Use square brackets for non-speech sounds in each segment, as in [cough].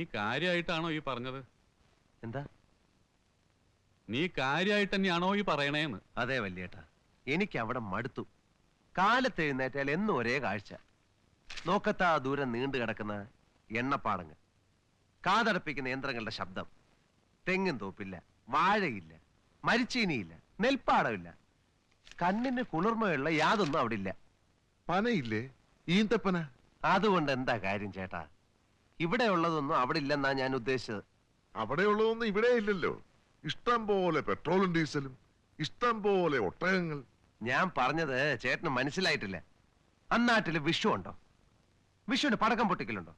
നീ കാര്യമായിട്ടാണോ ഈ പറഞ്ഞത്? എന്താ? നീ കാര്യമായിട്ട് തന്നെയാണോ ഈ പറയണേന്ന്? അതെ വല്യേട്ടാ. എനിക്ക് അവിടെ മടുത്തു. കാലത്ത് എഴുന്നേറ്റാൽ എന്നും ഒരേ കാഴ്ച. നോക്കത്താ ദൂരം നീണ്ടു കിടക്കുന്ന എണ്ണപ്പാടങ്ങൾ. കാതടപ്പിക്കുന്ന യന്ത്രങ്ങളുടെ ശബ്ദം. തെങ്ങും തോപ്പില്ല വാഴയില്ല മരിച്ചീനിയില്ല നെൽപ്പാടമില്ല. കണ്ണിന് കുളിർമയുള്ള യാതൊന്നും അവിടെ ഇല്ല പനയില്ലേ? ഈന്തപ്പന? അതുകൊണ്ട് എന്താ കാര്യം ചേട്ടാ? ഇവിടെ ഉള്ളതൊന്നും അവിടെ ഇല്ലെന്നാ ഞാൻ ഉദ്ദേശിച്ചത്. അവിടെ ഉള്ളതൊന്നും ഇവിടെ ഇല്ലല്ലോ ഇഷ്ടം പോലെ പെട്രോളും ഡീസലും ഇഷ്ടം പോലെ ഒട്ടകങ്ങൾ. ഞാൻ പറഞ്ഞത് ചേട്ടന് മനസ്സിലായിട്ടില്ല. അന്നാട്ടിൽ വിഷു ഉണ്ടോ? വിഷുവിന് പടക്കം പൊട്ടിക്കലുണ്ടോ?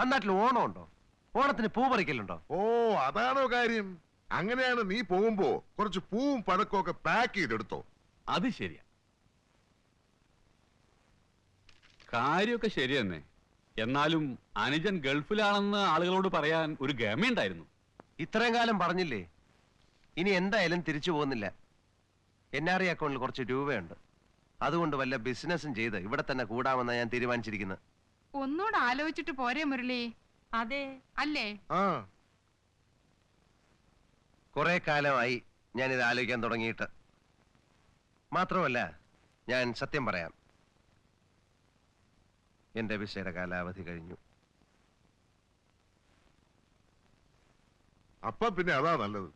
അന്നാട്ടിൽ ഓണം ഉണ്ടോ? ഓണത്തിന് പൂ പറിക്കലുണ്ടോ? ഓ അതാണോ കാര്യം. അങ്ങനെയാണ് നീ പോകുമ്പോ കുറച്ച് പൂവും പഴക്കവും ഒക്കെ പാക്ക് ചെയ്തെടുത്തോ. അത് ശരിയാ. കാര്യമൊക്കെ ശരി തന്നെ എന്നാലും അനുജൻ ഗൾഫിലാണെന്ന് ആളുകളോട് പറയാൻ ഒരു ഗമയുണ്ടായിരുന്നു ഇത്രയും കാലം പറഞ്ഞില്ലേ? ഇനി എന്തായാലും തിരിച്ചു പോകുന്നില്ല. എൻ ആർ ഐ അക്കൗണ്ടിൽ കുറച്ച് രൂപയുണ്ട്. അതുകൊണ്ട് വല്ല ബിസിനസ്സും ചെയ്ത് ഇവിടെ തന്നെ കൂടാമെന്നാണ് ഞാൻ തീരുമാനിച്ചിരിക്കുന്നത്. ഒന്നുകൂടെ ആലോചിച്ചിട്ട് പോരെ മുരളി. അതെ അല്ലേ? ആ. കുറെ കാലമായി ഞാനിത് ആലോചിക്കാൻ തുടങ്ങിയിട്ട്. മാത്രമല്ല ഞാൻ സത്യം പറയാം. എന്റെ വിസയുടെ കാലാവധി കഴിഞ്ഞു. അപ്പ പിന്നെ അതാ നല്ലത്.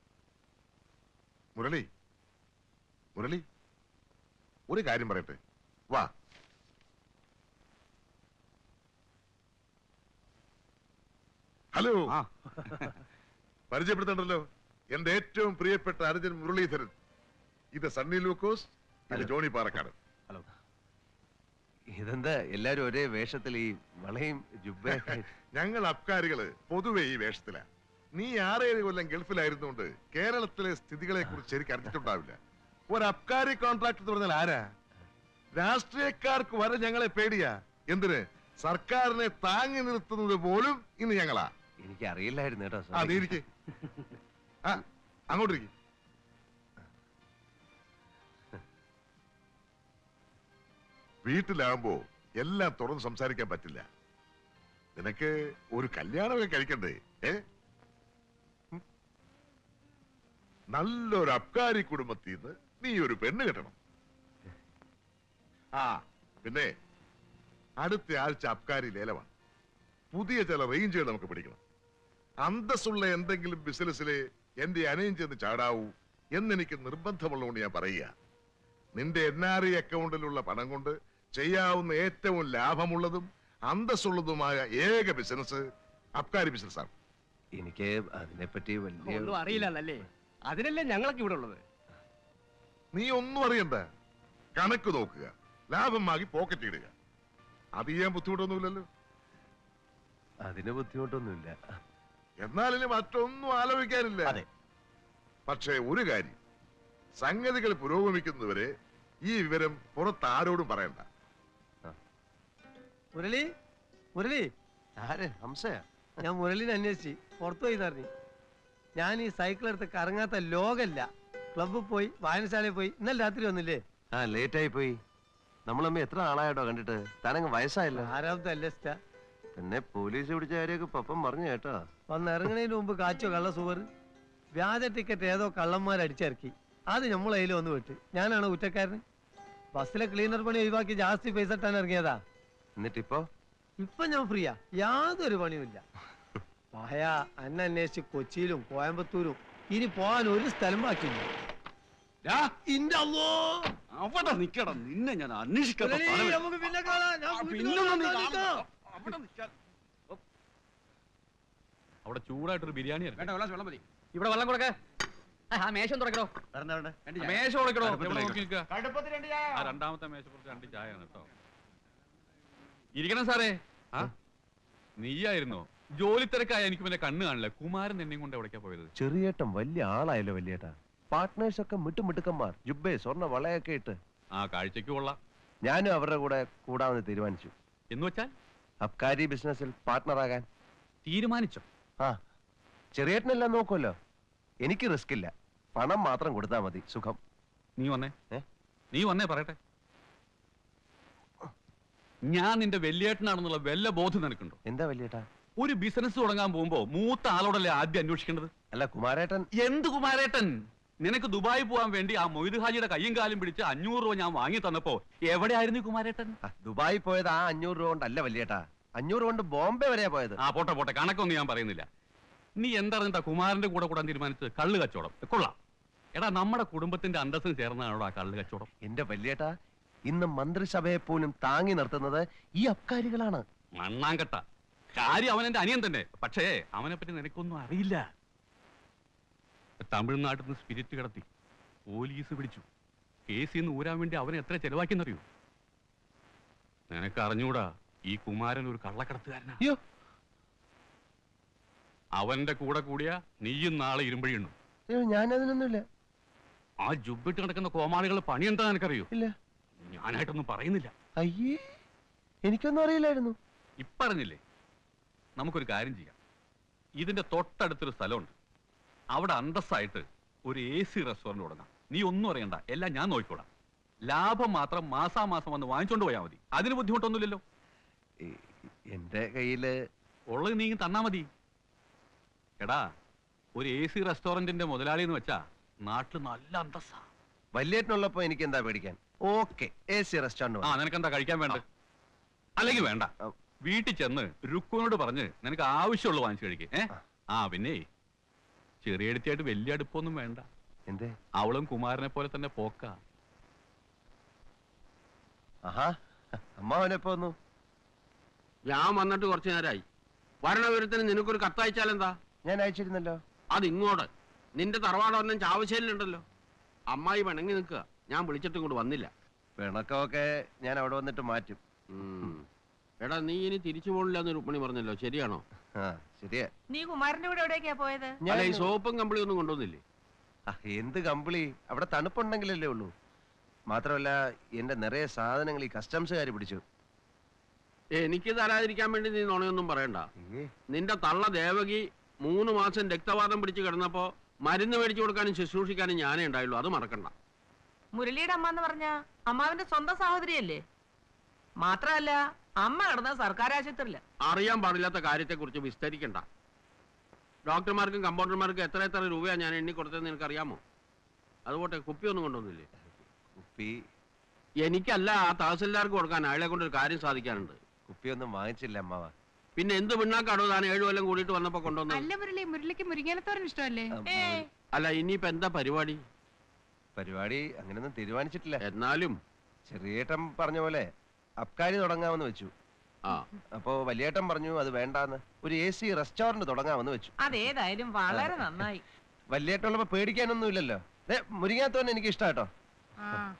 മുരളി മുരളി ഒരു കാര്യം പറയട്ടെ. വാ. ഹലോ. ആ. പരിചയപ്പെടുത്തണ്ടല്ലോ എന്റെ ഏറ്റവും പ്രിയപ്പെട്ട അനുജൻ മുരളീധരൻ. ഇത് സണ്ണി ലൂക്കോസ് ഇത് ജോണി പാറക്കാട്. ഇതെന്താ? എല്ലാരും ഒരേ വേഷത്തിൽ ഈ വളയും ജുബയൊക്കെ [laughs] ഞങ്ങൾ അബ്കാരികൾ പൊതുവെ ഈ വേഷത്തിലാ. നീ ആറേഴ് കൊല്ലം ഗൾഫിലായിരുന്നുകൊണ്ട് കേരളത്തിലെ സ്ഥിതികളെ കുറിച്ച് ശരിക്കും അറിഞ്ഞിട്ടുണ്ടാവില്ല. ഒരു അബ്കാരി കോൺട്രാക്ട് എന്ന് പറഞ്ഞാൽ ആരാ? രാഷ്ട്രീയക്കാർക്ക് വരെ ഞങ്ങളെ പേടിയാ. എന്തിന്? സർക്കാരിനെ താങ്ങി നിർത്തുന്നത് പോലും ഇന്ന് ഞങ്ങളാ. എനിക്ക് അറിയില്ലായിരുന്നു കേട്ടോ ആ നീ ഇരിക്ക്. ആ അങ്ങോട്ടിരിക്കും. വീട്ടിലാകുമ്പോ എല്ലാം തുറന്ന് സംസാരിക്കാൻ പറ്റില്ല. നിനക്ക് ഒരു കല്യാണമൊക്കെ കഴിക്കണ്ടേ? ഏ? നല്ലൊരു അബ്കാരി കുടുംബത്തിൽ നിന്ന് നീ ഒരു പെണ്ണ് കിട്ടണം. ആ പിന്നെ അടുത്ത ആഴ്ച അബ്കാരി ലേലമാണ്. പുതിയ ചില റേഞ്ചുകൾ നമുക്ക് പിടിക്കണം അന്തസ്സുള്ള എന്തെങ്കിലും ബിസിനസ്സിലെ എന്റെ അനയം ചെന്ന് ചാടാവൂ എന്നെനിക്ക് നിർബന്ധമുള്ളതുകൊണ്ട് ഞാൻ പറയുക. നിന്റെ എൻ ആർ ഐ അക്കൗണ്ടിലുള്ള പണം കൊണ്ട് ചെയ്യാവുന്ന ഏറ്റവും ലാഭമുള്ളതും അന്തസ്സുള്ളതുമായ ഏക ബിസിനസ് അബ്കാരി ബിസിനസ്സാണ്. എനിക്ക് അതിനെപ്പറ്റി വലിയ ഒന്നും അറിയില്ലല്ലേ അതിനല്ലേ ഞങ്ങളൊക്കെ ഇവിടെ ഉള്ളത്? നീ ഒന്നും അറിയണ്ട. കണക്ക് നോക്കുക. ലാഭം വാങ്ങി പോക്കറ്റ് ഇടുക. അത് ചെയ്യാൻ ബുദ്ധിമുട്ടൊന്നുമില്ലല്ലോ. അതിന് ബുദ്ധിമുട്ടൊന്നുമില്ല. എന്നാലിനി മറ്റൊന്നും ആലോചിക്കാനില്ല. അതെ. പക്ഷേ ഒരു കാര്യം സംഗതികൾ പുരോഗമിക്കുന്നതുവരെ ഈ വിവരം പുറത്താരോടും പറയണ്ട. മുരളി മുരളി. ആരെ? ഹംസയാ? ഞാൻ മുരളിനെ അന്വേഷിച്ച് പുറത്തു പോയി തറഞ്ഞു ഞാൻ ഈ സൈക്കിൾ എടുത്ത് കറങ്ങാത്ത ലോകല്ല. ക്ലബ്ബിൽ പോയി വായനശാലയിൽ പോയി. ഇന്നലെ രാത്രി വന്നില്ലേ? ആ ലേറ്റ് ആയി പോയി. നമ്മളമ്മ എത്ര ആളായിട്ടോ കണ്ടിട്ട്? താനങ്ങ് വയസ്സായല്ലോ. ആരാമത്തെ അല്ലേ പിന്നെ പോലീസ് പിടിച്ച കാര്യമൊക്കെ പപ്പം പറഞ്ഞു കേട്ടോ. വന്നിറങ്ങണതിന് മുമ്പ് കാച്ചോ കള്ള സുവർ? വ്യാജ ടിക്കറ്റ് ഏതോ കള്ളന്മാർ അടിച്ചിറക്കി. അത് നമ്മളെ കയ്യിൽ വന്ന് വിട്ട്. ഞാനാണ് കുറ്റക്കാരൻ ബസ്സിലെ ക്ലീനർ പണി ഒഴിവാക്കി ജാസ്തി പൈസ ഇട്ടാൻ ഇറങ്ങിയതാ. എന്നിട്ടിപ്പോ? ഇപ്പൊ ഞാൻ ഫ്രീയാ. യാതൊരു പണിയുമില്ല മഹയ അന്ന അന്വേഷിച്ച് കൊച്ചിയിലും കോയമ്പത്തൂരും ഇനി പോകാൻ ഒരു സ്ഥലം ബാക്കിയില്ല ഇന്റെ അല്ലോ അവിടെ നിക്കണം നിന്നെ ഞാൻ നമുക്ക് പിന്നെ കാണാം. ഞാൻ വീട്ടിൽ വന്ന്. നിൽക്കാം. അവിടെ ചൂടായിട്ടൊരു ബിരിയാണി വേണ്ട വെള്ളം വെള്ളം മതി. ഇവിടെ വെള്ളം കൊടുക്ക. ആ മേശം തുറക്കണോ മേശ കൊടുക്കണോ അടുപ്പത്തിലേക്ക്. എവിടെ നോക്കി നിൽക്കുക? ആ രണ്ടാമത്തെ മേശപ്പുറത്ത് രണ്ട് ചായയാണ് കേട്ടോ. ഇരിക്കണം സാറേ. ആ നീയായിരുന്നോ? ജോലി തിരക്കായ എനിക്ക് പിന്നെ കണ്ണ് കാണില്ല. കുമാരൻ എന്നെയും കൊണ്ട് എവിടേക്കാ പോയത്? ചെറിയേട്ടൻ വലിയ ആളായല്ലോ വലിയേട്ടാ. പാർട്ട്നേഴ്സ് ഒക്കെ മിട്ടുമിട്ടുക്കന്മാർ. ജുബേ സ്വർണ വളയൊക്കെ ഇട്ട്. ആ കാഴ്ചക്ക് കൊള്ളാം. ഞാനും അവരുടെ കൂടെ കൂടാമെന്ന് തീരുമാനിച്ചു. എന്ന് വെച്ചാൽ? അബ്കാരി ബിസിനസ്സിൽ പാർട്ട്ണറാകാൻ തീരുമാനിച്ചോ? ആ ചെറിയേട്ടനെല്ലാം നോക്കുമല്ലോ. എനിക്ക് റിസ്ക് ഇല്ല. പണം മാത്രം കൊടുത്താൽ മതി. സുഖം. നീ വന്നേ. നീ വന്നേ പറയട്ടെ. ഞാൻ നിന്റെ വെല്ലിയേട്ടനാണെന്നുള്ള വല്ല ബോധം നിനക്കുണ്ടോ? എന്താ വലിയേട്ടാ ഒരു ബിസിനസ് തുടങ്ങാൻ പോകുമ്പോ മൂത്ത ആളോടല്ലേ ആദ്യം അന്വേഷിക്കേണ്ടത്? അല്ല കുമാരേട്ടൻ എന്ത് കുമാരേട്ടൻ? നിനക്ക് ദുബായി പോവാൻ വേണ്ടി ആ മൊയ്ത് ഹാജിയുടെ കയ്യും കാലും പിടിച്ച് അഞ്ഞൂറ് രൂപ ഞാൻ വാങ്ങി തന്നപ്പോ എവിടെയായിരുന്നു ഈ കുമാരേട്ടൻ? ആ, ദുബായി പോയത് ആ അഞ്ഞൂറ് രൂപ കൊണ്ടല്ല വലിയേട്ടാ അഞ്ഞൂറ് കൊണ്ട് ബോംബെ വരെയാ പോയത്. ആ പോട്ടെ പോട്ടെ. കണക്കൊന്നും ഞാൻ പറയുന്നില്ല. നീ എന്തറിഞ്ഞിട്ടാ കുമാരന്റെ കൂടെ കൂടാൻ തീരുമാനിച്ചത്? കള്ളു കച്ചവടം. കൊള്ളാം. എടാ നമ്മുടെ കുടുംബത്തിന്റെ അന്തസ്സിന് ചേർന്നതാണോ ആ കള്ളു കച്ചവടം? എന്റെ വലിയേട്ടാ ഇന്ന് മന്ത്രിസഭയെ പോലും താങ്ങി നിർത്തുന്നത് ഈ അബ്കാരികളാണ്. മണ്ണാങ്കട്ട. കാര്യം അവൻ എന്റെ അനിയൻ തന്നെ. പക്ഷേ അവനെ പറ്റി നിനക്കൊന്നും അറിയില്ല. തമിഴ്നാട്ടിൽ നിന്ന് സ്പിരിറ്റ് കടത്തി. പോലീസ് പിടിച്ചു. കേസിൽ നിന്ന് ഊരാൻ വേണ്ടി അവനെ എത്ര ചെലവാക്കിയെന്നറിയോ? നിനക്ക് അറിഞ്ഞൂടാ ഈ കുമാരൻ ഒരു കള്ളക്കടത്തുകാരനാ. അയ്യോ. അവന്റെ കൂടെ കൂടിയ നീയും നാളെ ഇരുമ്പഴിയുണ്ണു. ഞാനതിനൊന്നുമില്ല. ആ ജുബിട്ട് കിടക്കുന്ന കോമാളികളുടെ പണി എന്താ നിനക്കറിയോ? ഇല്ല. ഞാനായിട്ടൊന്നും പറയുന്നില്ല. അയ്യേ എനിക്കൊന്നും അറിയില്ലായിരുന്നു. ഇപ്പറഞ്ഞില്ലേ? നമുക്കൊരു കാര്യം ചെയ്യാം. ഇതിന്റെ തൊട്ടടുത്തൊരു സ്ഥലമുണ്ട്. അവിടെ അന്തസ്സായിട്ട് ഒരു എ സി റെസ്റ്റോറന്റ് തുടങ്ങാം. നീ ഒന്നും അറിയണ്ട. എല്ലാം ഞാൻ നോക്കിക്കോളാം. ലാഭം മാത്രം മാസാമാസം വന്ന് വാങ്ങിച്ചോണ്ട് പോയാൽ മതി. അതിന് ബുദ്ധിമുട്ടൊന്നുമില്ലല്ലോ. എന്റെ കയ്യിൽ ഉള്ളത് നീ തന്നാ മതി. എടാ ഒരു എ സി റെസ്റ്റോറന്റിന്റെ മുതലാളി എന്ന് വെച്ചാ നാട്ടിൽ നല്ല അന്തസ്സാ. വലിയേട്ടനുള്ളപ്പോ എനിക്ക് എന്താ പേടിക്കാൻ? ഓക്കെ എ സി റെസ്റ്റോറന്റ് ആ കഴിക്കാൻ വേണ്ട അല്ലെങ്കിൽ വേണ്ട. വീട്ടിൽ ചെന്ന് രുക്കുവിനോട് പറഞ്ഞ് നിനക്ക് ആവശ്യമുള്ള വാങ്ങിച്ചു കഴിക്കേ. ഏ? ആ. ആ പിന്നെ ചെറിയ അടുത്തായിട്ട് വലിയ അടുപ്പൊന്നും വേണ്ട. എന്തേ? അവളും കുമാരനെ പോലെ തന്നെ പോക്ക. ആഹാ അമ്മാവനെപ്പോ വന്നു? ഞാൻ വന്നിട്ട് കുറച്ചു നേരമായി വരണവിവരത്തിന് നിനക്കൊരു കത്തയച്ചാലെന്താ? ഞാൻ അയച്ചിരുന്നല്ലോ. അത് ഇങ്ങോട്ട് നിന്റെ തറവാടൊന്നും ചാവശ്ശേരിലുണ്ടല്ലോ അമ്മായി വണങ്ങി നിൽക്കുക. ഞാൻ വിളിച്ചിട്ട് ഇങ്ങോട്ട് വന്നില്ല. പിണക്കമൊക്കെ ഞാൻ അവിടെ വന്നിട്ട് മാറ്റും. ഉം. എടാ നീ ഇനി തിരിച്ചു പോണില്ല എന്ന് രുക്മിണി പറഞ്ഞല്ലോ. ശരിയാണോ? ആ ശരിയാ. നീ കുമാരന്റെ കൂടെ എവിടേക്കാ പോയത്? ഞാൻ അല്ല ഈ സോപ്പും കമ്പിളി ഒന്നും കൊണ്ടുവന്നില്ലേ? ആ, എന്ത് കമ്പിളി? അവിടെ തണുപ്പുണ്ടെങ്കിലല്ലേ ഉള്ളൂ. മാത്രമല്ല എന്റെ നിറയെ സാധനങ്ങൾ ഈ കസ്റ്റംസുകാർ പിടിച്ചു. എനിക്ക് തരാതിരിക്കാൻ വേണ്ടി നീ നുണയൊന്നും പറയണ്ട. നിന്റെ തള്ള ദേവകി മൂന്ന് മാസം രക്തവാദം പിടിച്ച് കിടന്നപ്പോ മരുന്ന് മേടിച്ചു കൊടുക്കാനും ശുശ്രൂഷിക്കാനും ഞാനേ ഉണ്ടായുള്ളൂ. അത് മറക്കണ്ട. മുരളിയുടെ അമ്മ എന്ന് പറഞ്ഞ അമ്മാവിന്റെ സ്വന്തം സഹോദരിയല്ലേ? മാത്രമല്ല അമ്മ കിടന്ന സർക്കാർ ആശുപത്രിയില്ല അറിയാൻ പാടില്ലാത്ത കാര്യത്തെക്കുറിച്ച് വിസ്തരിക്കണ്ട. ഡോക്ടർമാർക്കും കമ്പൗണ്ടർമാർക്കും എത്ര എത്ര രൂപയാണ് ഞാൻ എണ്ണി കൊടുത്തതെന്ന് നിനക്കറിയാമോ? അതുപോട്ടെ കുപ്പിയൊന്നും കൊണ്ടുവന്നില്ലേ? കുപ്പി? എനിക്കല്ല ആ തഹസിൽദാർക്ക് കൊടുക്കാൻ അയാളെ കൊണ്ട് ഒരു കാര്യം സാധിക്കാനുണ്ട്. കുപ്പിയൊന്നും വാങ്ങിച്ചില്ല അമ്മാവ. പിന്നെ എന്ത് പിണ്ണാക്കാടോ താൻ ഏഴു കൊല്ലം കൂടിയിട്ട് വന്നപ്പോ കൊണ്ടുവന്നത്? അല്ല മുരളി മുരളിക്ക് മുരിങ്ങാനത്തോരൻ ഇഷ്ടമല്ലേ? ഏ. അല്ല ഇനിയിപ്പോ എന്താ പരിപാടി? പരിപാടി അങ്ങനെയൊന്നും തീരുമാനിച്ചിട്ടില്ല. എന്നാലും. ചെറിയേട്ടൻ പറഞ്ഞ പോലെ അബ്കാരി തുടങ്ങാമെന്ന് വെച്ചു. ആ. അപ്പോ വലിയേട്ടൻ പറഞ്ഞു അത് വേണ്ടാന്ന്. ഒരു എ സി റെസ്റ്റോറന്റ് തുടങ്ങാമെന്ന് വെച്ചു. അതേതായാലും വളരെ നന്നായി. വലിയേട്ടുള്ളപ്പോ പേടിക്കാനൊന്നും ഇല്ലല്ലോ ദേ, മുരിങ്ങാത്തോന്നെ എനിക്ക് ഇഷ്ടാട്ടോ ആ.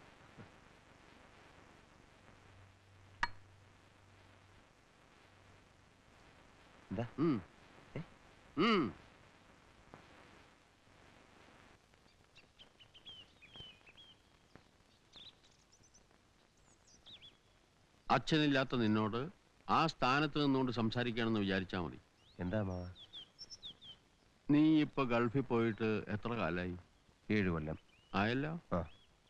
അച്ഛനില്ലാത്ത നിന്നോട് ആ സ്ഥാനത്ത് നിന്നുകൊണ്ട് സംസാരിക്കണമെന്ന് വിചാരിച്ചാ മതി. എന്താ മാ? നീ ഇപ്പൊ ഗൾഫിൽ പോയിട്ട് എത്ര കാലായി? ഏഴു കൊല്ലം. ആയല്ലോ.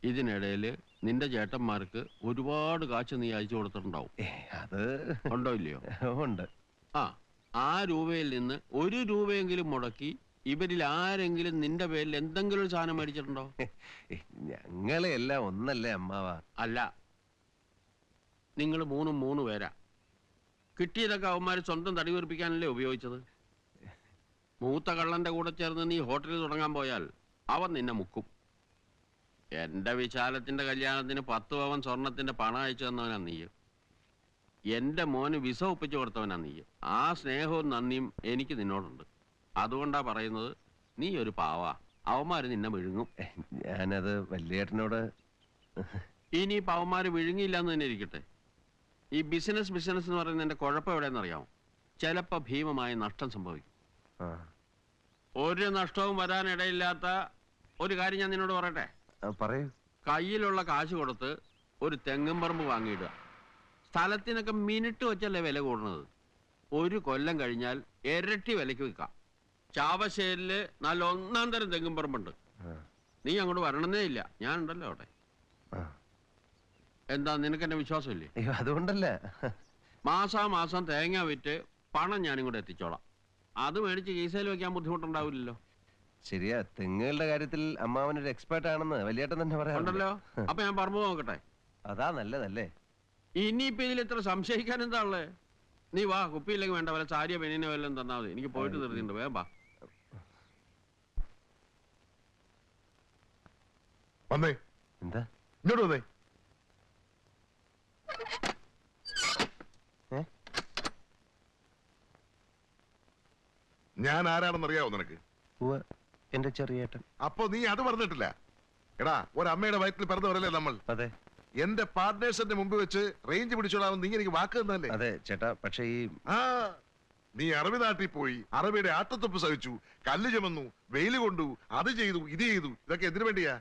ഇതിനിടയിൽ നിന്റെ ചേട്ടന്മാർക്ക് ഒരുപാട് കാശ് നീ അയച്ചു കൊടുത്തിട്ടുണ്ടാവും. അത് ഉണ്ടോ ഇല്ലയോ? ഉണ്ട്. ആ. ആ രൂപയിൽ നിന്ന് ഒരു രൂപയെങ്കിലും മുടക്കി ഇവരിൽ ആരെങ്കിലും നിന്റെ പേരിൽ എന്തെങ്കിലും ഒരു സാധനം മേടിച്ചിട്ടുണ്ടോ? [laughs] ഞങ്ങളെ എല്ലാം ഒന്നല്ലേ അമ്മാവ. അല്ല. നിങ്ങൾ മൂന്നും മൂന്ന് പേരാ. കിട്ടിയതൊക്കെ അവന്മാർ സ്വന്തം തടി വീർപ്പിക്കാനല്ലേ ഉപയോഗിച്ചത്? മൂത്ത കള്ളന്റെ കൂടെ ചേർന്ന് നീ ഹോട്ടലിൽ തുടങ്ങാൻ പോയാൽ അവൻ നിന്നെ മുക്കും. എന്റെ വിശാലത്തിന്റെ കല്യാണത്തിന് പത്ത് പവൻ സ്വർണത്തിന്റെ പണം അയച്ചു തന്നവനാ നീ എന്റെ മോന് വിസ ഒപ്പിച്ചു കൊടുത്തവനാ നീ. ആ സ്നേഹവും നന്ദിയും എനിക്ക് നിന്നോടുണ്ട്. അതുകൊണ്ടാ പറയുന്നത് നീ ഒരു പാവാ. അവന്മാര് നിന്നെ വിഴുങ്ങും. ഞാനത് വല്യേട്ടനോട് ഇനി പാവന്മാര് വിഴുങ്ങിയില്ല എന്ന് തന്നെ ഇരിക്കട്ടെ. ഈ ബിസിനസ് ബിസിനസ് എന്ന് പറയുന്നതിന്റെ കുഴപ്പം എവിടെയെന്ന് അറിയാമോ? ചിലപ്പോ ഭീമമായ നഷ്ടം സംഭവിക്കും. ഒരു നഷ്ടവും വരാനിടയില്ലാത്ത ഒരു കാര്യം ഞാൻ നിന്നോട് പറയട്ടെ? പറയൂ. കയ്യിലുള്ള കാശ് കൊടുത്ത് ഒരു തെങ്ങും പറമ്പ് വാങ്ങിയിടുക. സ്ഥലത്തിനൊക്കെ മിനിറ്റ് വെച്ചല്ലേ വില കൂടുന്നത്. ഒരു കൊല്ലം കഴിഞ്ഞാൽ ഇരട്ടി വിലയ്ക്ക് വിൽക്കാം. ചാവശ്ശേരിൽ നല്ല ഒന്നാം തരം തെങ്ങും പറമ്പുണ്ട് നീ അങ്ങോട്ട് വരണമെന്നേ ഇല്ല. ഞാനുണ്ടല്ലോ അവിടെ. ആ. എന്താ നിനക്ക് എന്നെ വിശ്വാസമില്ലേ? അയ്യോ അതുകൊണ്ടല്ല. മാസാമാസം തേങ്ങ വിറ്റ് പണം ഞാനും കൂടെ എത്തിച്ചോളാം. അത് മേടിച്ച് കീസയിൽ വെക്കാൻ ബുദ്ധിമുട്ടുണ്ടാവില്ലല്ലോ. ശരിയാ തെങ്ങുകളുടെ കാര്യത്തിൽ അമ്മാവൻ ഒരു എക്സ്പേർട്ട് ആണെന്ന് വലിയേട്ടൻ തന്നെ ഉണ്ടല്ലോ. പറയാറുണ്ടല്ലോ അപ്പൊ ഞാൻ പറമ്പ് നോക്കട്ടെ. അതാ നല്ലതല്ലേ? ഇനിയിപ്പോ ഇതിൽ ഇത്ര സംശയിക്കാൻ എന്താ ഉള്ളേ? നീ വാ കുപ്പിയില്ലെങ്കിൽ വേണ്ട വല്ല സാരിയോ പെണ്ണിനെ വല്ലതും തന്നാ മതി. എനിക്ക് പോയിട്ട് നിർത്തിയിട്ടുണ്ട് വേഗം വാ. വന്നേ. എന്താ? ഇങ്ങോട്ട് വന്നേ. ഞാൻ ആരാണെന്ന് അറിയാവോ നിനക്ക്? എന്റെ ചെറിയേട്ടൻ. അപ്പൊ നീ അത് പറഞ്ഞിട്ടില്ല. എടാ ഒരമ്മയുടെ വയറ്റിൽ പിറന്നവരല്ലേ നമ്മൾ? അതെ. എന്റെ പാർട്ട്നേഴ്സിന്റെ മുമ്പ് വെച്ച് റേഞ്ച് പിടിച്ചോളാവും നീ എനിക്ക് വാക്ക് തന്നല്ലേ അതെ ചേട്ടാ പക്ഷേ ഈ ആ നീ അറബി നാട്ടിൽ പോയി അറബിയുടെ ആട്ടത്തൊപ്പ് സഹിച്ചു കല്ല് ചുമന്നു വെയിൽ കൊണ്ടു അത് ചെയ്തു ഇത് ചെയ്തു ഇതൊക്കെ എന്തിനു വേണ്ടിയാ?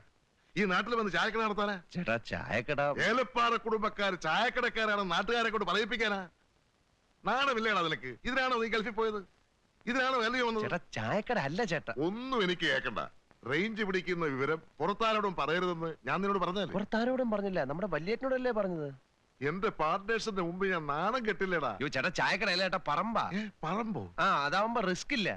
ഈ നാട്ടിൽ വന്ന് ചായക്കട നടത്താനാ? ചേട്ടാ ചായക്കട ഏലപ്പാറ കുടുംബക്കാർ ചായക്കടക്കാരാണ് നാട്ടുകാരെ കൊണ്ട് പറയിപ്പിക്കാനാ? നാണമില്ലേടാ നിനക്ക്? ഇതിനാണോ നീ ഗൾഫിൽ പോയത്? ഇതിനാണോ വേല വന്നത് ചേട്ടാ ചായക്കട അല്ല ചേട്ടാ. ഒന്നും എനിക്ക് കേൾക്കണ്ട റേഞ്ച് പിടിക്കുന്ന വിവരം പുറത്താരോടും പറയരുതെന്ന് ഞാൻ നിന്നോട് പറഞ്ഞത് പുറത്താരോടും പറഞ്ഞില്ല. നമ്മുടെ വല്യേട്ടനോടല്ലേ പറഞ്ഞത്? എന്റെ പാർട്ട്നേഴ്സിന്റെ മുമ്പ് ഞാൻ നാണം കെട്ടില്ലേടാ. ചേട്ടാ ചായക്കടയല്ല ചേട്ടാ പറമ്പാ. പറമ്പോ? ആ അതാവുമ്പോ റിസ്ക് ഇല്ല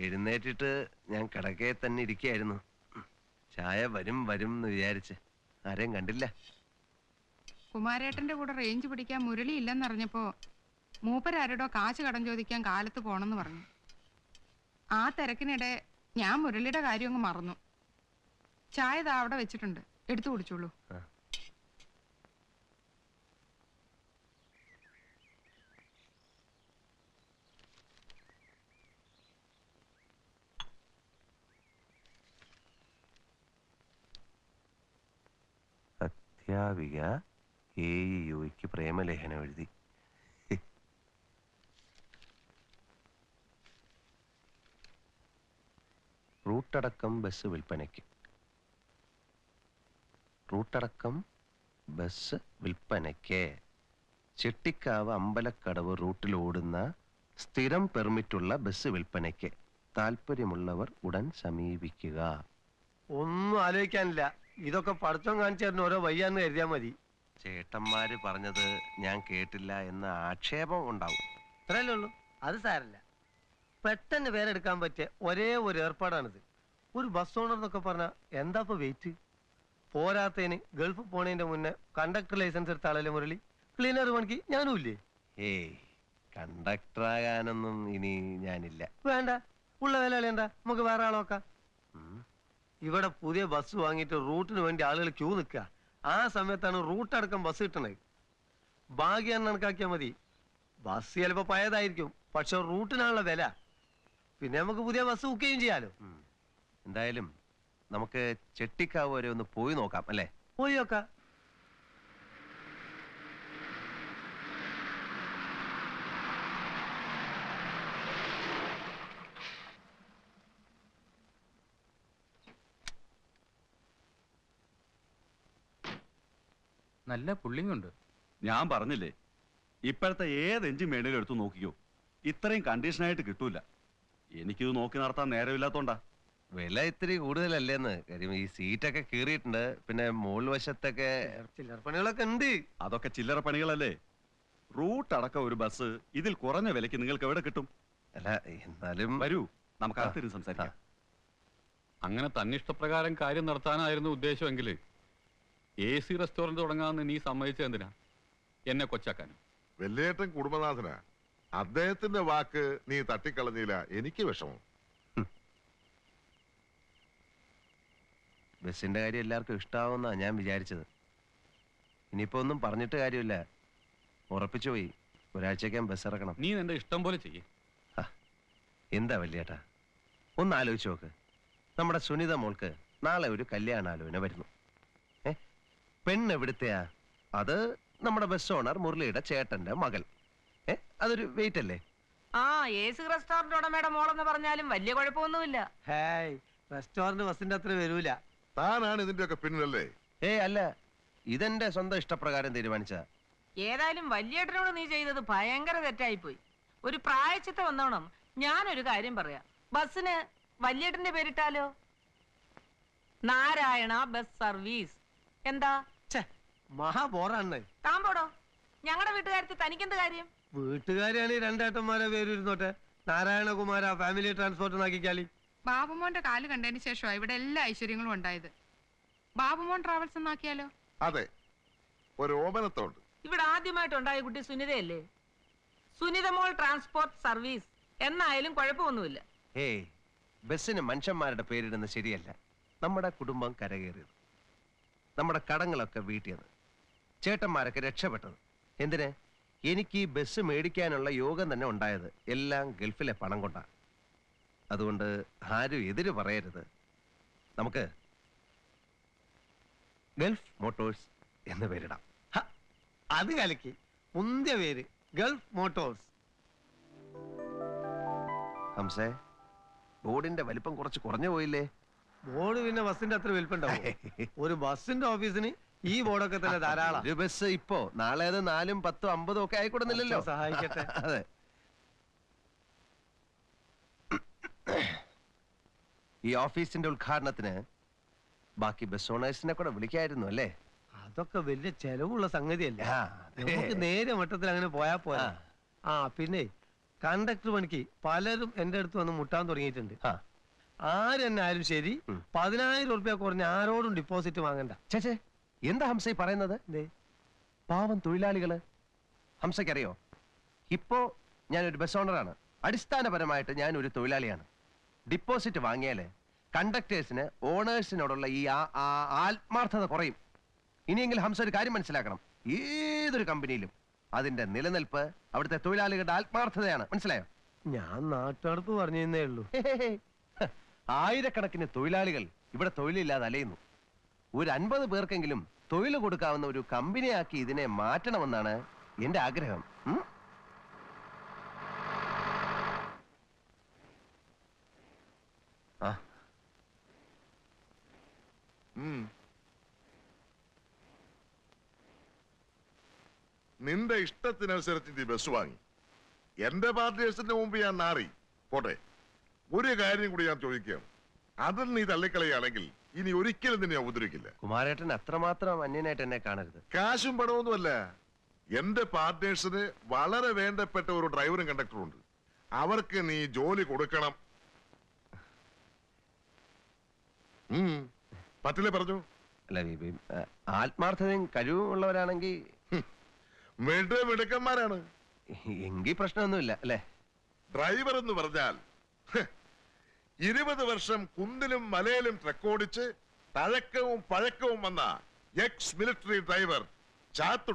എഴുന്നേറ്റിട്ട് ഞാൻ കടക്കേ തന്നെ ഇരിക്കുകയായിരുന്നു ചായ വരും വരും എന്ന് വിചാരിച്ച്. ആരെയും കണ്ടില്ല. കുമാരേട്ടന്റെ കൂടെ റേഞ്ച് പിടിക്കാൻ മുരളി ഇല്ലെന്നറിഞ്ഞപ്പോ മൂപ്പരാരോടോ കാശ് കടം ചോദിക്കാൻ കാലത്ത് പോണെന്ന് പറഞ്ഞു. ആ തിരക്കിനിടെ ഞാൻ മുരളിയുടെ കാര്യം അങ്ങ് മറന്നു. ചായ ദാ അവിടെ വെച്ചിട്ടുണ്ട്. എടുത്തു കുടിച്ചോളൂ. അധ്യാപിക എ യുക്ക് പ്രേമലേഖനം എഴുതി. റൂട്ടടക്കം ബസ് വിൽപ്പനയ്ക്ക്. റൂട്ടടക്കം ബസ് വിൽപ്പനയ്ക്ക്. ചെട്ടിക്കാവ് അമ്പലക്കടവ് റൂട്ടിൽ ഓടുന്ന സ്ഥിരം പെർമിറ്റുള്ള ബസ് വിൽപ്പനയ്ക്ക്. താല്പര്യമുള്ളവർ ഉടൻ സമീപിക്കുക. ഒന്നും ആലോചിക്കാനില്ല. ഇതൊക്കെ പടച്ചോൻ കാണിച്ചു തരുന്ന ഓരോ വയ്യാന്ന് കരുതിയാ മതി. ചേട്ടന്മാര് പറഞ്ഞത് ഞാൻ കേട്ടില്ല എന്ന ആക്ഷേപം ഉണ്ടാവും. ഇത്രയല്ലേ ഉള്ളൂ? അത് സാരല്ല. പെട്ടെന്ന് പേരെടുക്കാൻ പറ്റിയ ഒരേ ഒരു ഏർപ്പാടാണിത്. ഒരു ബസ് ഓണർ എന്നൊക്കെ പറഞ്ഞാൽ എന്താ ഇപ്പൊ വെയിറ്റ് പോരാത്തതിന് ഗൾഫ് പോണേന്റെ മുന്നേ കണ്ടക്ടർ ലൈസൻസ് എടുത്ത ആളല്ലേ മുരളി? ക്ലീനർ പണിക്ക് ഞാനും ഇല്ലേ? ഏയ് കണ്ടക്ടറാകാനൊന്നും ഇനി ഞാനില്ല. വേണ്ട. ഉള്ള വില കളയണ്ട നമുക്ക് വേറെ ആളോക്കാം. ഇവിടെ പുതിയ ബസ് വാങ്ങിയിട്ട് റൂട്ടിന് വേണ്ടി ആളുകൾ ക്യൂ നിൽക്കുക ആ സമയത്താണ് റൂട്ട് അടക്കം ബസ് കിട്ടണത്. ഭാഗ്യം കണക്കാക്കിയാൽ മതി. ബസ് ചിലപ്പോൾ പഴയതായിരിക്കും പക്ഷെ റൂട്ടിനാണുള്ള വില. പിന്നെ നമുക്ക് പുതിയ ബസ് ബുക്ക് ചെയ്യും ചെയ്യാലോ. എന്തായാലും നമുക്ക് ചെട്ടിക്കാവ് വരെ ഒന്ന് പോയി നോക്കാം അല്ലേ? പോയി നോക്കാം. നല്ല പുള്ളിങ് ഉണ്ട്. ഞാൻ പറഞ്ഞില്ലേ ഇപ്പോഴത്തെ ഏത് എഞ്ചിൻ വേണേലും എടുത്തു നോക്കിക്കോ ഇത്രയും കണ്ടീഷനായിട്ട് കിട്ടൂല. എനിക്കിത് നോക്കി നടത്താൻ നേരമില്ലാത്തോണ്ടാ. വില ഇത്തിരി കൂടുതലല്ലേന്ന്. കാര്യം ഈ സീറ്റൊക്കെ കീറിയിട്ടുണ്ട് പിന്നെ മോൾ വശത്തൊക്കെ ചില്ലറ പണികളൊക്കെ ഉണ്ട്. അതൊക്കെ ചില്ലറ പണികളല്ലേ. റൂട്ട് അടക്കം ഒരു ബസ് ഇതിൽ കുറഞ്ഞ വിലയ്ക്ക് നിങ്ങൾക്ക് എവിടെ കിട്ടും? അല്ല എന്നാലും വരൂ നമുക്ക് അകത്തിരുന്ന് സംസാരിക്കാം. അങ്ങനെ തന്നിഷ്ടപ്രകാരം കാര്യം നടത്താനായിരുന്നു ഉദ്ദേശമെങ്കിൽ എ സി റെസ്റ്റോറന്റ് തുടങ്ങാമെന്ന് നീ സമ്മതിച്ച എന്തിനാ? എന്നെ കൊച്ചാക്കാനും? വെല്ലേട്ടൻ കുടുംബനാഥനാ. അദ്ദേഹത്തിന്റെ വാക്ക് നീ തട്ടിക്കളഞ്ഞില്ല. എനിക്ക് വിഷമം. ബസ്സിന്റെ കാര്യം എല്ലാവർക്കും ഇഷ്ടാവുന്നാ ഞാൻ വിചാരിച്ചത്. ഇനിയിപ്പോ ഒന്നും പറഞ്ഞിട്ട് കാര്യമില്ല. ഉറപ്പിച്ചു പോയി. ഒരാഴ്ചക്കാൻ ബസ് ഇറക്കണം. നീ നിന്റെ ഇഷ്ടം പോലെ ചെയ്യേ. എന്താ വല്യേട്ടാ ഒന്ന് ആലോചിച്ച് നോക്ക്. നമ്മുടെ സുനിത മോൾക്ക് നാളെ ഒരു കല്യാണാലോചന വരുന്നു. പെണ്ണ് എവിടുത്തെയാ അത് നമ്മുടെ ബസ് ഓണർ മുരളിയുടെ ചേട്ടന്റെ മകൾ. ഏ? അതൊരു വെയിറ്റ് അല്ലേ? ആ എ സി റെസ്റ്റോറന്റ് ഉടമയുടെ മോളെന്ന് പറഞ്ഞാലും വലിയ കുഴപ്പമൊന്നുമില്ല. ഹായ് റെസ്റ്റോറന്റ് ബസിന്റെ അത്ര വരൂല. താനാണ് ഇതിന്റെയൊക്കെ പിന്നിലല്ലേ? ഏ അല്ല. ഇതെന്റെ സ്വന്തം ഇഷ്ടപ്രകാരം തീരുമാനിച്ച. ഏതായാലും വല്യേട്ടനോട് നീ ചെയ്തത് ഭയങ്കര തെറ്റായിപ്പോയി. ഒരു പ്രായച്ചിത്ത വന്നോണം. ഞാനൊരു കാര്യം പറയാം. ബസ്സിന് വല്യേട്ടന്റെ പേരിട്ടാലോ? Narayana bus service. എന്താ? മഹാ ബോറാണ് താൻ പോടോ. ഞങ്ങളുടെ വീട്ടുകാരത്തിൽ തനിക്കെന്ത് കാര്യം? വീട്ടുകാരാണ് ഈ രണ്ടേട്ടന്മാരെ പേര് ഇരുന്നോട്ടെ നാരായണകുമാര ഫാമിലി ട്രാൻസ്പോർട്ട് നാക്കിക്കാലി. ബാബുമോന്റെ കാൽ കണ്ടതിന് ശേഷമാണ് ഇവിടെ എല്ലാ ഐശ്വര്യങ്ങളും ഉണ്ടായത്. ബാബുമോൻ ട്രാവൽസ് എന്നാക്കിയാലോ? അതെ. ഒരു ഓമനത്തോണ്ട്. ഇവിടെ ആദ്യമായിട്ടുണ്ടായ കുട്ടി സുനിതയല്ലേ? സുനിതമോൾ ട്രാൻസ്പോർട്ട് സർവീസ് എന്നായാലും കുഴപ്പമൊന്നുമില്ല. ഏയ് ബസ്സിന് മനുഷ്യന്മാരുടെ പേരിടുന്നത് ശരിയല്ല. നമ്മുടെ കുടുംബം കരകയറിയത്. നമ്മുടെ കടങ്ങളൊക്കെ വീട്ടിയത്. ചേട്ടന്മാരൊക്കെ രക്ഷപ്പെട്ടത്. എന്തിന്? എനിക്ക് ഈ ബസ് മേടിക്കാനുള്ള യോഗം തന്നെ ഉണ്ടായത് എല്ലാം ഗൾഫിലെ പണം കൊണ്ടാണ് അതുകൊണ്ട് ആരും എതിര് പറയരുത്. നമുക്ക് ഗൾഫ് മോട്ടോഴ്സ് എന്ന് പേരിടാം. അത് കലക്കി. മുന്തിയ പേര് ഗൾഫ് മോട്ടോഴ്സ്. ഹംസേ ബോർഡിന്റെ വലിപ്പം കുറച്ച് കുറഞ്ഞു പോയില്ലേ? ബോർഡ് പിന്നെ ബസ്സിന്റെ അത്ര വലിപ്പുണ്ടാവും? [laughs] ഒരു ബസ്സിന്റെ ഓഫീസിന് ഈ ബോർഡൊക്കെ തന്നെ ധാരാളം. ഒരു ബസ് ഇപ്പോ നാളെ അത് നാലും പത്തും അമ്പതും ഒക്കെ ആയിക്കൊടുന്നില്ലല്ലോ. സഹായിക്കട്ടെ. [laughs] അതെ. [clears throat] ഈ ഓഫീസിന്റെ ഉദ്ഘാടനത്തിന് ബാക്കി ബസ് ഓണേഴ്സിനെ കൂടെ വിളിക്കായിരുന്നു അല്ലേ? അതൊക്കെ വലിയ ചെലവുള്ള സംഗതിയല്ലേ. അല്ലേ നമുക്ക് നേരെ മട്ടത്തിൽ അങ്ങനെ പോയാ പോരാ. ആ. ആ പിന്നെ കണ്ടക്ടർ പണിക്ക് പലരും എന്റെ അടുത്ത് വന്ന് മുട്ടാൻ തുടങ്ങിയിട്ടുണ്ട്. ആ. ആരെന്നെ ആയാലും ശരി. പതിനായിരം ഉറുപ്പ്യ കുറഞ്ഞ ആരോടും ഡിപ്പോസിറ്റ് വാങ്ങണ്ട. ചേച്ചേ എന്താ ഹംസ പറയുന്നത്? പാവം തൊഴിലാളികൾ. ഹംസയ്ക്കറിയോ? ഇപ്പോ ഞാനൊരു ബസ് ഓണറാണ് അടിസ്ഥാനപരമായിട്ട് ഞാൻ ഒരു തൊഴിലാളിയാണ്. ഡിപ്പോസിറ്റ് വാങ്ങിയാൽ കണ്ടക്ടേഴ്സിന് ഓണേഴ്സിനോടുള്ള ഈ ആത്മാർത്ഥത കുറയും. ഇനിയെങ്കിലും ഹംസ ഒരു കാര്യം മനസ്സിലാക്കണം. ഏതൊരു കമ്പനിയിലും അതിന്റെ നിലനിൽപ്പ് അവിടുത്തെ തൊഴിലാളികളുടെ ആത്മാർത്ഥതയാണ്. മനസ്സിലായോ? ഞാൻ നാട്ടടുത്ത് പറഞ്ഞേ ഉള്ളൂ. ആയിരക്കണക്കിന് തൊഴിലാളികൾ ഇവിടെ തൊഴിലില്ലാതെ അലയുന്നു. ഒരു അൻപത് പേർക്കെങ്കിലും തൊഴിൽ കൊടുക്കാവുന്ന ഒരു കമ്പനിയാക്കി ഇതിനെ മാറ്റണമെന്നാണ് എന്റെ ആഗ്രഹം. നിന്റെ ഇഷ്ടത്തിനനുസരിച്ച് നീ ബസ് വാങ്ങി. എന്റെ പാർട്ടിയേഴ്സിന്റെ മുമ്പ് ഞാൻ നാറി. പോട്ടെ. ഒരു കാര്യം കൂടി ഞാൻ ചോദിക്കാം. അതിൽ നീ തള്ളിക്കളയാണെങ്കിൽ ഇനി ഒരിക്കലും നിന്നെ ഉപദ്രവിക്കില്ല. കുമാരേട്ടൻ അത്രമാത്രം അന്യനായിട്ട് എന്നെ കാണരുത്. കാശും പണമൊന്നുമല്ല എന്റെ പാർട്ട്നേഴ്സിന് വളരെ വേണ്ടപ്പെട്ട ഒരു ഡ്രൈവറും കണ്ടക്ടറും ഉണ്ട്. അവർക്ക് നീ ജോലി കൊടുക്കണം. പറ്റില്ലേ പറഞ്ഞു? അല്ല ആത്മാർത്ഥതയും കഴിവും ഉള്ളവരാണെങ്കിൽ മിട മിടുക്കന്മാരാണ്. എങ്കിൽ പ്രശ്നമൊന്നുമില്ല അല്ലേ? ഡ്രൈവർ എന്ന് പറഞ്ഞാൽ ഇരുപത് വർഷം കുന്നിലും മലയിലും ട്രക്കോടിച്ച് തഴക്കവും പഴക്കവും വന്ന എക്സ് മിലിറ്ററി ഡ്രൈവർ ചാത്തു